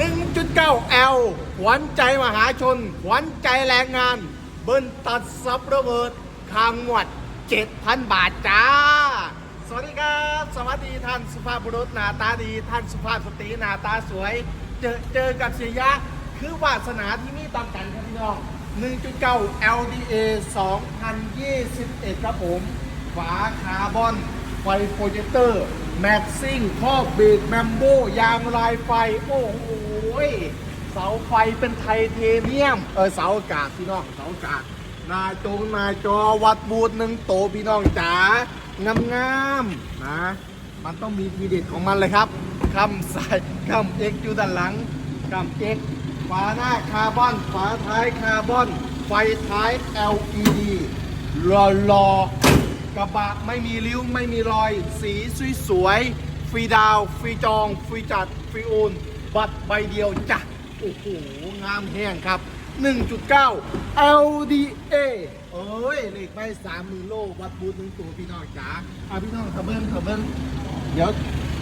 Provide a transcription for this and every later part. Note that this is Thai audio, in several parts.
1.9L ขวัญใจมหาชน ขวัญใจแรงงาน เบิ้ลตัดซับระเบิดคางหวด 7,000 บาทจ้า สวัสดีครับ สวัสดีท่านสุภาพบุรุษหน้าตาดี ท่านสุภาพสตรีหน้าตาสวย เจอเจอกับเสียยะ คือวาสนาที่มีตามกันครับพี่น้อง 1.9 LDA 2021 ครับผม ฝาคาร์บอน ไฟโปรเจคเตอร์ แม็กซิ่งคอบเบรกแมมโบยางลายไฟ โอ้โหเสาไฟเป็นไทเทเนียม เออเสาอากาศพี่น้องเสาอากาศนาจงนาจอวัดบูดหนึ่งโตพี่น้องจ๋างามงามๆนะ มันต้องมีทีเด็ดของมันเลยครับคำใส่คำเอ็กอยู่ด้านหลังคำเอ็กฝาหน้าคาร์บอนฝาท้ายคาร์บอน ไฟท้าย LED รอรอ กระบะไม่มีริ้วไม่มีรอย สีสวยๆฟรีดาว ฟรีจอง ฟรีจัด ฟรีโอนบัตรใบเดียวจ้ะโอ้โหงามแห้งครับ 1.9 LDA เอ้ยเลขไปสามหมื่นโลวัดบูธหนึ่งตัวพี่น้องจ๋าอะพี่น้องทะเบิ้งทะเบิ้งเดี๋ยว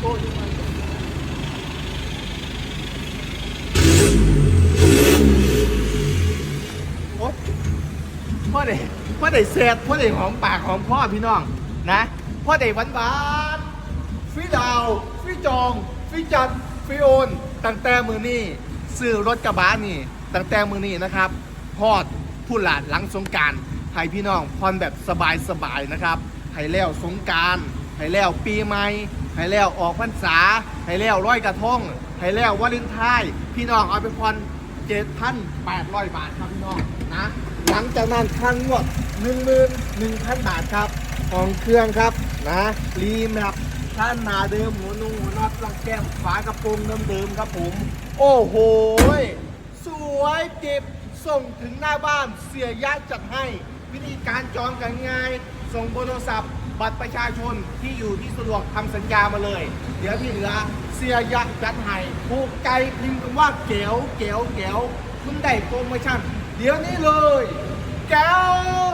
โอ้ยมาโอ๊ย พ่อเด็พ่อเด็เศษพ่อเด็หอมปากหอมคอพี่น้องนะพ่อเด็หวานหวานฟรีดาวฟรีจองฟรีจัดฟรีโอนตั้งแต่มือนี่ซื้อรถกระบะนี่ตั้งแต่มือนี่นะครับพอดผู้หลานหลังสงการให้พี่น้องพรแบบสบายๆนะครับให้แล้วสงการให้แล้วปีใหม่ให้แล้วออกพรรษาให้แล้วร้อยกระทงให้แล้ววาเลนไทน์พี่น้องเอาไปพร7,800บาทครับพี่น้องนะ หลังจากนั้นค่างวด11,000 บาทครับ ของเครื่องครับนะรีแมปท่านหนาเดิมหัวนุ่งหัวน็อตลังแก้มฝากระโปรงเดิมๆครับผม โอ้โห สวยเก็บส่งถึงหน้าบ้านเสียยะจัดให้ วิธีการจองกันง่าย ส่งบโทรศัพท์บัตรประชาชนที่อยู่ที่สะดวกทำสัญญามาเลย เดี๋ยวที่เหลือเสียยะจัดให้ผูกใจพิมพ์คำว่าเก๋วเก๋วเก๋วคุณได้โปรโมชั่น เดี๋ยวนี้เลย แก้ว